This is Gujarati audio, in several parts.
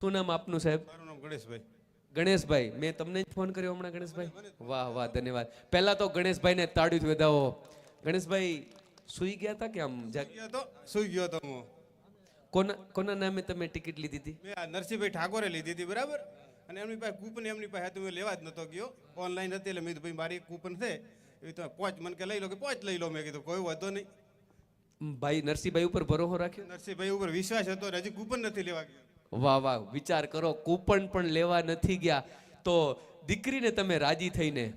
શું નામ આપનું સાહેબ? મારું નામ ગણેશભાઈ. ગણેશભાઈ. મેં તમને જ ફોન કર્યો હમણાં ગણેશભાઈ? વાહ વાહ ધન્યવાદ. પહેલા તો ગણેશભાઈને તાળીથી વધાવો. ગણેશભાઈ સુઈ ગયા હતા કે આમ જાગ- તો સુઈ ગયો તો હું. કોના કોના નામે તમે ટિકિટ લીધી હતી? મેં નરસિંહભાઈ ઠાકોરે લીધી હતી બરાબર? અને એમની પાસે કૂપન એમની પાસે હતું મેં લેવા જ નતો ગયો. ઓનલાઈન હતી એટલે મેં ભાઈ મારી કૂપન છે. એવી તમે પોચ મને કે લઈ લો કે પોચ લઈ લો મેં કીધું. કોઈ વાંધો નહીં. ભાઈ નરસિંહભાઈ ઉપર ભરોસો રાખ્યો? નરસિંહભાઈ ઉપર વિશ્વાસ હતો હજી કૂપન નથી લેવા ગયો. વાહ વાહ વિચાર કરો કૂપન પણ લેવા નથી ગયા. તો દીકરીને તમે રાજી થઈને?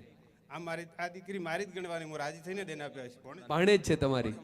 આ મારી આ દીકરી મારી જ ગણવાની હું રાજી થઈને દેના આપ્યા છે ભણે. જ છે તમારી?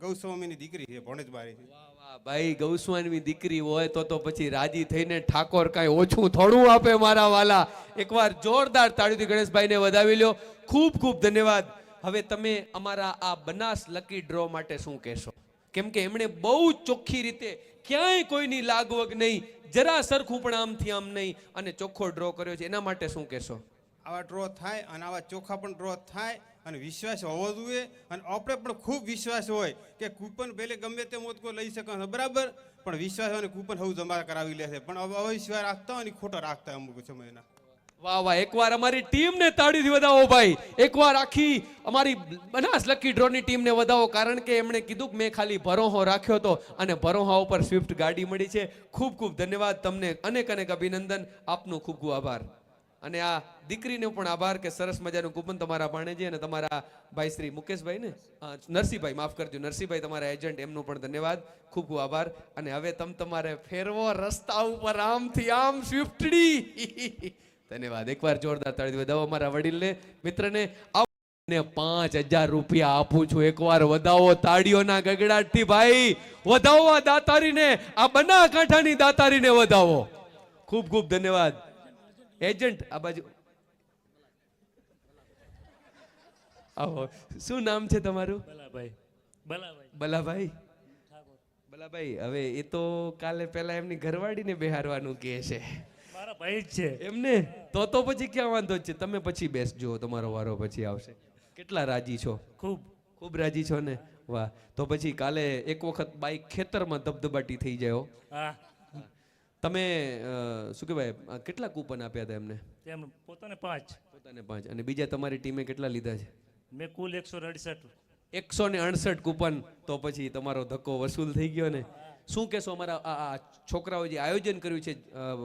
ગૌસ્વામીની દીકરી છે ભણે જ મારી વાહ વાહ ભાઈ ગૌસ્વામીની દીકરી હોય તો તો પછી રાજી થઈને ઠાકોર કાંઈ ઓછું થોડું આપે મારા વાલા. એકવાર જોરદાર તાળીથી ગણેશભાઈને વધાવી લ્યો. ખૂબ ખૂબ ધન્યવાદ. હવે તમે અમારા આ બનાસ લકી ડ્રો માટે શું કહેશો? કેમ કે એમણે બહુ ચોખ્ખી રીતે ક્યાંય કોઈની લાગવગ નહીં, જરા સરખું પણ આમથી આમ નહીં અને ચોખ્ખો ડ્રો કર્યો છે. એના માટે શું કહેશો? આવા ડ્રો થાય અને આવા ચોખ્ખા પણ ડ્રો થાય અને વિશ્વાસ હોવો જોઈએ અને આપણે પણ ખૂબ વિશ્વાસ હોય કે કૂપન પહેલે ગમે તે મોતકો લઈ શકે બરાબર? પણ વિશ્વાસ હોય ને કૂપન હવે જમા કરાવી લે છે. પણ અવિશ્વાસ રાખતા હોય ખોટો રાખતા અમુક સમયના. વાહ વાહ, એકવાર અમારી ટીમને તાળીથી વધાવો ભાઈ. એકવાર આખી અમારી બનાસ લકી ડ્રોની ટીમને વધાવો, કારણ કે એમણે કીધું કે મેં ખાલી ભરોહો રાખ્યો હતો અને ભરોહા ઉપર સ્વિફ્ટ ગાડી મળી છે. ખૂબ ખૂબ ધન્યવાદ તમને, અનેક અનેક અભિનંદન. આપનો ખૂબ ખૂબ આભાર. અને આ દીકરીને પણ આભાર કે સરસ મજાનું કૂપન તમારા ભાણેજી અને તમારા ભાઈ શ્રી મુકેશભાઈ ને નરસિંહભાઈ, માફ કરજો, નરસિંહભાઈ તમારા એજન્ટ, એમનું પણ ધન્યવાદ. ખૂબ ખૂબ આભાર. અને હવે તમ તમારે ફેરવો રસ્તા ઉપર, આમથી આમ સ્વિફ્ટડી. ધન્યવાદ. એકવાર જોરદાર તાળી વધાવો મારા વડીલને. મિત્રને ને પાંચ હજાર રૂપિયા આપું છું. એકવાર વધાવો તાળીઓના ગગડાટથી ભાઈ. વધાવો આ દાતારીને. આ બનાસકાંઠાની દાતારીને વધાવો. ખૂબ ખૂબ ધન્યવાદ. એજન્ટ આ બાજુ. આવો. શું નામ છે તમારું? બલાભાઈ. બલાભાઈ. બલાભાઈ? બલાભાઈ હવે એ તો કાલે પહેલા એમની ઘરવાળીને બેહારવાનું કહે છે. મારા ભાઈ જ છે. એમને? તો તો પછી ક્યાં વાંધો છે? તમે પછી બેસજો તમારો વારો પછી આવશે. કેટલા રાજી છો? ખૂબ. ખૂબ રાજી છો ને? વાહ. તો પછી કાલે એક વખત બાઈક ખેતરમાં ધબધબાટી થઈ જાય હા. તમે શું કહેવાય કેટલા કૂપન આપ્યા હતા એમને? એમ પોતાને પાંચ. પોતાને પાંચ. અને બીજા તમારી ટીમે કેટલા લીધા છે? મેં કુલ એકસો અડસઠ. એકસો ને અડસઠ કૂપન. તો પછી તમારો ધક્કો વસૂલ થઈ ગયો ને? શું કહેશો અમારા આ છોકરાઓ જે આયોજન કર્યું છે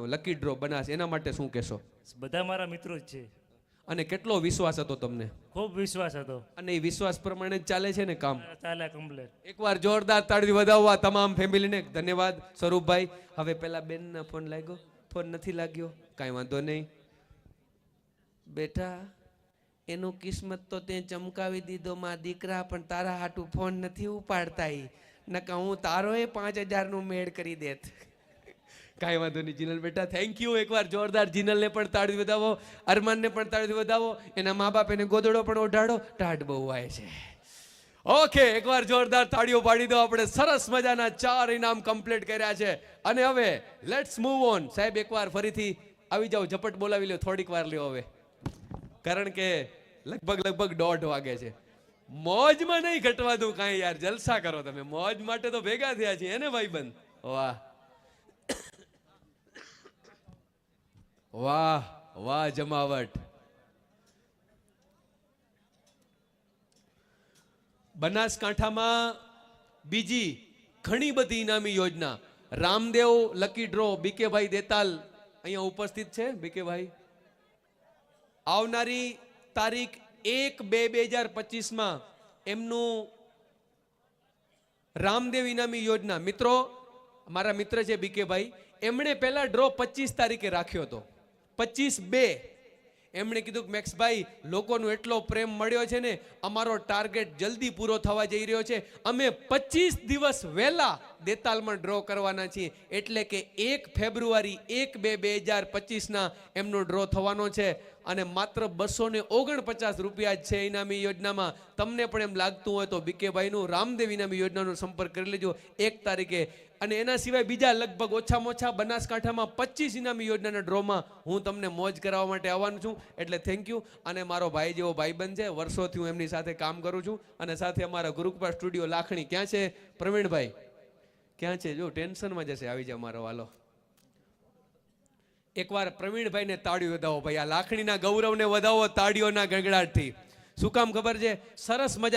લકી ડ્રો બનાસ એના માટે શું કહેશો? બધા મારા મિત્રો જ છે. અને કેટલો વિશ્વાસ હતો તમને? ખૂબ વિશ્વાસ હતો. અને એ વિશ્વાસ પ્રમાણે ચાલે છે ને કામ? ચાલે કમ્પ્લેટ. એકવાર જોરદાર તાળી વધાવવા તમામ ફેમિલીને ધન્યવાદ. સ્વરૂપભાઈ હવે પેલા બેનના ફોન લાગ્યો. ફોન નથી લાગ્યો. કાંઈ વાંધો નહીં. બેટા એનું કિસ્મત તો તે ચમકાવી દીધો માં દીકરા પણ તારા હાટું ફોન નથી ઉપાડતા નકા હું તારોય પાંચ હજારનું મેળ કરી દેત. કાંઈ વાંધો નહીં, જીનલ બેટા થેન્ક યુ એકવાર જોરદાર જીનલને પણ તાળી વધાવો, અરમાનને પણ તાળી વધાવો, એના મા બાપ એને ગોદડો પણ ઓઢાડો, ટાઢ બહુ આવે છે. ઓકે, એકવાર જોરદાર તાળીઓ પાડી દો, આપણે સરસ મજાના ચાર ઇનામ કમ્પ્લીટ કર્યા છે. અને હવે લેટ્સ મૂવ ઓન સાહેબ, એકવાર ફરીથી આવી જાઓ, ઝપટ બોલાવી લો થોડીક વાર લ્યો હવે. કારણ કે લગભગ લગભગ દોઢ વાગે છે. મોજમાં નહીં ઘટવા દઉં કાંઈ યાર, જલસા કરો તમે. મોજ માટે તો ભેગા થયા છીએ, એને ભાઈબંધ? વાહ. વાહ વાહ જમાવટ. બનાસકાંઠામાં બીજી ઘણી બધી ઇનામી યોજના. રામદેવ લકી ડ્રો બીકેભાઈ દેતાલ અહીંયા ઉપસ્થિત છે? બીકેભાઈ આવનારી તારીખ એક બે બે હજાર પચીસમાં એમનું રામદેવ ઇનામી યોજના. મિત્રો મારા મિત્ર છે બીકેભાઈ એમણે પહેલા ડ્રો પચીસ તારીખે રાખ્યો હતો. પચીસ બે. એમણે કીધું કે, મેક્સભાઈ, લોકોનો એટલો પ્રેમ મળ્યો છે ને, અમારો ટાર્ગેટ જલ્દી પૂરો થવા જઈ રહ્યો છે. અમે પચીસ દિવસ વહેલા દેતાલમાં ડ્રો કરવાના છીએ. એટલે કે એક ફેબ્રુઆરી એક બે બે હજાર પચીસના એમનો ડ્રો થવાનો છે. અને માત્ર બસો ને ઓગણપચાસ રૂપિયા જ છે ઇનામી યોજનામાં. તમને પણ એમ લાગતું હોય તો બીકેભાઈનું રામદેવ ઇનામી યોજનાનો સંપર્ક કરી લેજો એક તારીખે. અને એના સિવાય બીજા લગભગ ઓછામાં ઓછા બનાસકાંઠામાં પચીસ ઇનામી યોજનાના ડ્રોમાં હું તમને મોજ કરાવવા માટે આવવાનું છું. એટલે થેન્ક યુ અને મારો ભાઈ જેવો ભાઈબંધ છે, વર્ષોથી હું એમની સાથે કામ કરું છું. અને સાથે અમારા ગુરુકૃપા સ્ટુડિયો લાખણી ક્યાં છે? પ્રવીણભાઈ. ક્યાં છે? જો, ટેન્શનમાં જશે. આવી જાય મારો વાલો. એકવાર પ્રવીણભાઈને તાળીઓ વધાવો ભાઈ. આ લાખણીના ગૌરવને વધાવો તાળીઓના ગગડાટથી શું કામ ખબર છે? સરસ મજા